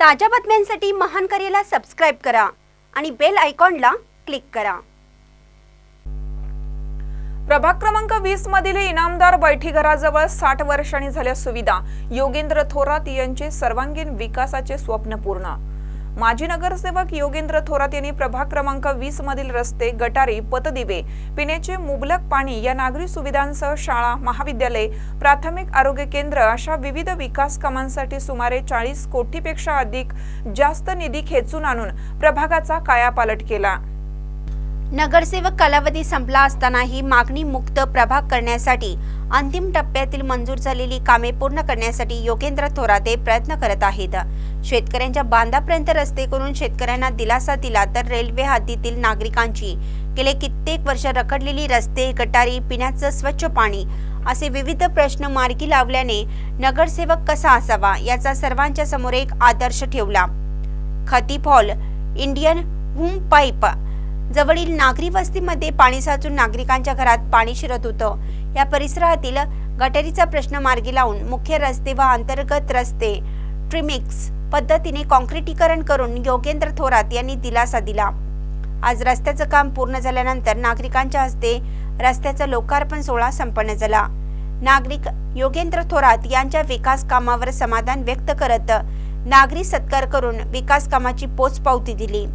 ताज्या बातम्यांसाठी महान करेला सबस्क्राईब करा आणि बेल आयकॉनला क्लिक करा. प्रभाग क्रमांक वीस मधील इनामदार बैठीघराजवळ साठ वर्षांनी झाल्या सुविधा. योगेंद्र थोरात यांचे सर्वांगीण विकासाचे स्वप्न पूर्ण. माजी नगरसेवक योगेंद्र थोरात यांनी प्रभाग क्रमांक वीस मधील रस्ते गटारी पतदिवे पिण्याचे मुबलक पाणी या नागरी सुविधांसह शाळा महाविद्यालय प्राथमिक आरोग्य केंद्र अशा विविध विकास कामांसाठी सुमारे चाळीस कोटीपेक्षा अधिक जास्त निधी खेचून आणून प्रभागाचा कायापालट केला. नगरसेवक कालावधी संपला असतानाही मागणी मुक्त प्रभाग करण्यासाठी अंतिम टप्प्यातील मंजूर झालेली कामे पूर्ण करण्यासाठी योगेंद्र थोराते प्रयत्न करत आहेत. शेतकऱ्यांच्या बांधापर्यंत रस्ते करून शेतकऱ्यांना दिलासा दिला तर रेल्वे हद्दीतील नागरिकांची गेले कित्येक वर्ष रखडलेली रस्ते गटारी पिण्याचं स्वच्छ पाणी असे विविध प्रश्न मार्गी लावल्याने नगरसेवक कसा असावा याचा सर्वांच्या समोर एक आदर्श ठेवला. खतीफॉल हॉल इंडियन हुम पाईप जवळील नागरी वस्तीमध्ये पाणी साचून नागरिकांच्या घरात पाणी शिरत होतं. या परिसरातील गटारीचा प्रश्न मार्गी लावून मुख्य रस्ते व अंतर्गत रस्ते ट्रिमिक्स पद्धतीने कॉन्क्रिटीकरण करून योगेंद्र थोरात यांनी दिलासा दिला. आज रस्त्याचं काम पूर्ण झाल्यानंतर नागरिकांच्या हस्ते रस्त्याचा लोकार्पण सोहळा संपन्न झाला. नागरिक योगेंद्र थोरात यांच्या विकास कामावर समाधान व्यक्त करत नागरी सत्कार करून विकास कामाची पोचपावती दिली.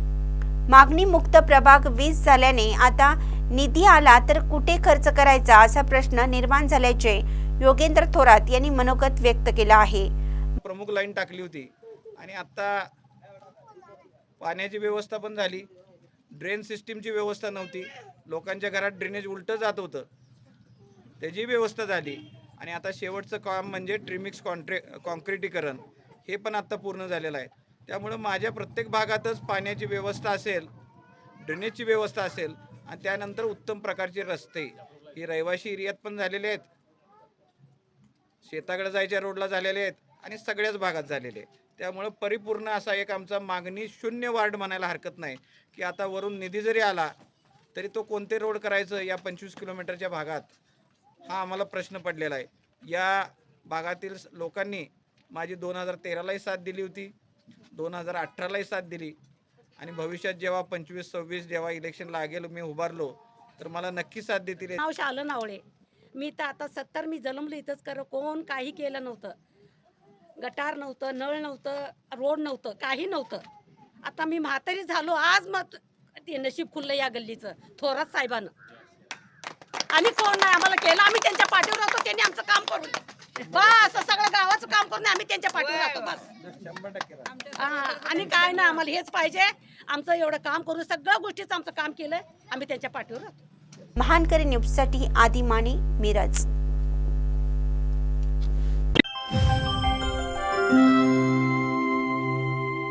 मागणी मुक्त प्रभाग वीज झाल्याने आता निधी आला तर कुठे खर्च करायचा असा प्रश्न निर्माण झाल्याचे योगेंद्र थोरात यांनी मनोगत व्यक्त केला आहे. प्रमुख लाईन टाकली होती आणि आत्ता पाण्याची व्यवस्था पण झाली. ड्रेन सिस्टीमची व्यवस्था नव्हती. लोकांच्या घरात ड्रेनेज उलटं जात होतं. त्याची व्यवस्था झाली. आणि आता शेवटचं काम म्हणजे ट्रिमिक्स कॉन्ट्रे कॉन्क्रिटीकरण. हे पण आत्ता पूर्ण झालेलं आहे. त्यामुळं माझ्या प्रत्येक भागातच पाण्याची व्यवस्था असेल ड्रेनेजची व्यवस्था असेल आणि त्यानंतर उत्तम प्रकारचे रस्ते. ही रहिवाशी एरियात पण झालेले आहेत. शेताकडे जायच्या रोडला झालेले आहेत आणि सगळ्याच भागात झालेले आहेत. त्यामुळं परिपूर्ण असा एक आमचा मागणी शून्य वार्ड म्हणायला हरकत नाही. की आता वरून निधी जरी आला तरी तो कोणते रोड करायचं या पंचवीस किलोमीटरच्या भागात? हा आम्हाला प्रश्न पडलेला आहे. या भागातील लोकांनी माझी दोन हजार तेरालाही साथ दिली होती. दोन हजार अठरालाही साथ दिली. आणि भविष्यात जेव्हा पंचवीस सव्वीस जेव्हा इलेक्शन लागेल मी उभारलो तर मला नक्की साथ देतील नाव शालन आवळे? मी तर आता सत्तर मी जन्मलो इथंच कर कोण काही केलं नव्हतं. गटार नव्हतं नळ नव्हतं रोड नव्हतं काही नव्हतं. आता मी म्हातारी झालो आज मग ते नशीब खुललं या गल्लीचं थोरात साहेबानं. आम्ही कोण नाही आम्हाला केलं. आम्ही त्यांच्या पाठीवर राहतो त्यांनी आमचं काम करून. बस सगळं गावाचं काम करून आम्ही त्यांच्या पाठीवर राहतो बस. आणि काय नाही आम्हाला हेच पाहिजे. आमचं एवढं काम करून सगळ्या गोष्टीचं आमचं काम केलं आम्ही त्यांच्या पाठीवर महानकरी न्यूजसाठी आदी माने मिरज.